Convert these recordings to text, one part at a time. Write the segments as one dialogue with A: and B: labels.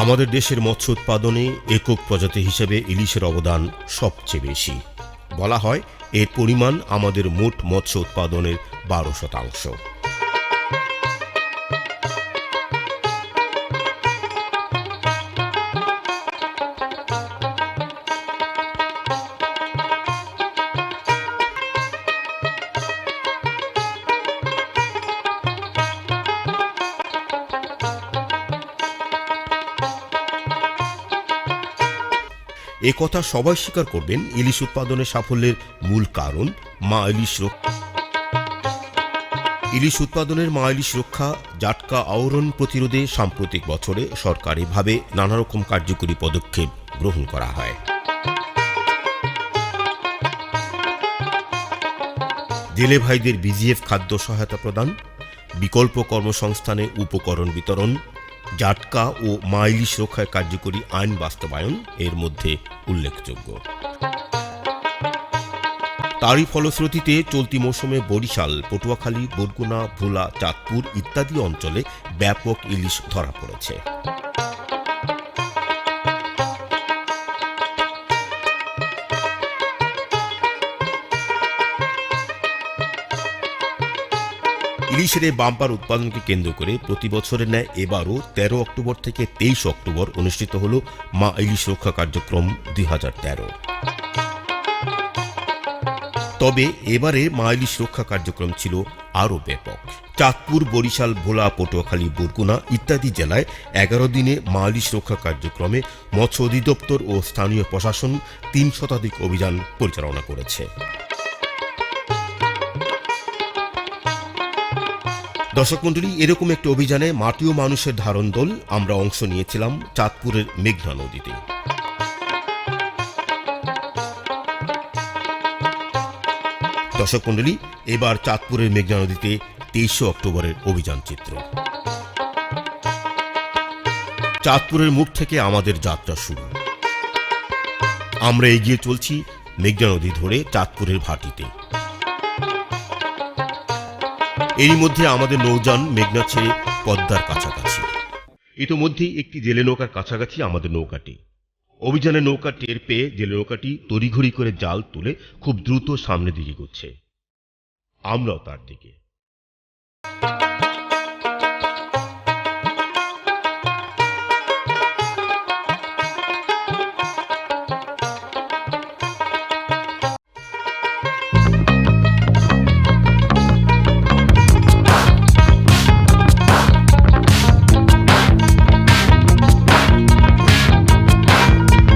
A: আমাদের দেশের মৎস্য উৎপাদনে একক প্রজাতি হিসেবে ইলিশের অবদান সবচেয়ে বেশি। বলা হয়, এর পরিমাণ আমাদের মোট মৎস্য উৎপাদনের বারো শতাংশ। এ কথা সবাই স্বীকার করবেন, ইলিশ উৎপাদনের সাফল্যের মূল কারণ মা ইলিশ রক্ষা। ইলিশ উৎপাদনের মা ইলিশ রক্ষা, জাটকা আওরণ প্রতিরোধে সাম্প্রতিক বছরে সরকারিভাবে নানা রকম কার্যকরী পদক্ষেপ গ্রহণ করা হয়। জেলে ভাইদের বিজিএফ খাদ্য সহায়তা প্রদান, বিকল্প কর্মসংস্থানে উপকরণ বিতরণ জাটকা ও মাইলিশ রক্ষায় কার্যকরী আইন বাস্তবায়ন এর মধ্যে উল্লেখযোগ্য। তারই ফলশ্রুতিতে চলতি মৌসুমে বরিশাল, পটুয়াখালী, বরগুনা, ভোলা, চাঁদপুর ইত্যাদি অঞ্চলে ব্যাপক ইলিশ ধরা পড়েছে। ইলিশের এই বাম্পার উৎপাদনকে কেন্দ্র করে প্রতি বছরের ন্যায় এবারও তেরো অক্টোবর থেকে তেইশ অক্টোবর অনুষ্ঠিত হল মা ইলিশ রক্ষা কার্যক্রম দুই হাজার তেরো। তবে এবারে মা ইলিশ রক্ষা কার্যক্রম ছিল আরও ব্যাপক। চাঁদপুর, বরিশাল, ভোলা, পটুয়াখালী, বরগুনা ইত্যাদি জেলায় এগারো দিনে মা ইলিশ রক্ষা কার্যক্রমে মৎস্য অধিদপ্তর ও স্থানীয় প্রশাসন তিন শতাধিক অভিযান পরিচালনা করেছে। দর্শক মন্ডলী, এরকম একটি অভিযানে মাটি ও মানুষের ধারণ দল আমরা অংশ নিয়েছিলাম চাঁদপুরের মেঘনা নদীতে। দর্শক মন্ডলী, এবার চাঁদপুরের মেঘনা নদীতে তেইশে অক্টোবরের অভিযান চিত্র। চাঁদপুরের মুখ থেকে আমাদের যাত্রা শুরু। আমরা এগিয়ে চলছি মেঘনা নদী ধরে চাঁদপুরের ভাটিতে। এরই মধ্যে আমাদের নৌযান মেঘনা ছেড়ে পদ্মার কাছাকাছি। ইতোমধ্যেই একটি জেলে নৌকার কাছাকাছি আমাদের নৌকাটি। অভিযানে নৌকা টের পেয়ে জেলে নৌকাটি তড়িঘড়ি করে জাল তুলে খুব দ্রুত সামনের দিকে করছে আমরাও তার দিকে।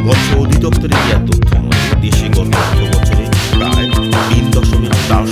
A: মৎস্য অধিদপ্তরের দেওয়া তথ্য অনুযায়ী দেশে গত বছরে প্রায় তিন দশমিক চার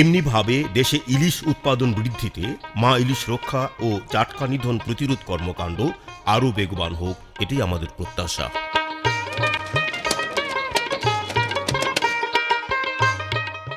A: এমনিভাবে দেশে ইলিশ উৎপাদন বৃদ্ধিতে মা ইলিশ রক্ষা ও চাটকা নিধন প্রতিরোধ কর্মকাণ্ড আরও বেগবান হোক, এটাই আমাদের প্রত্যাশা।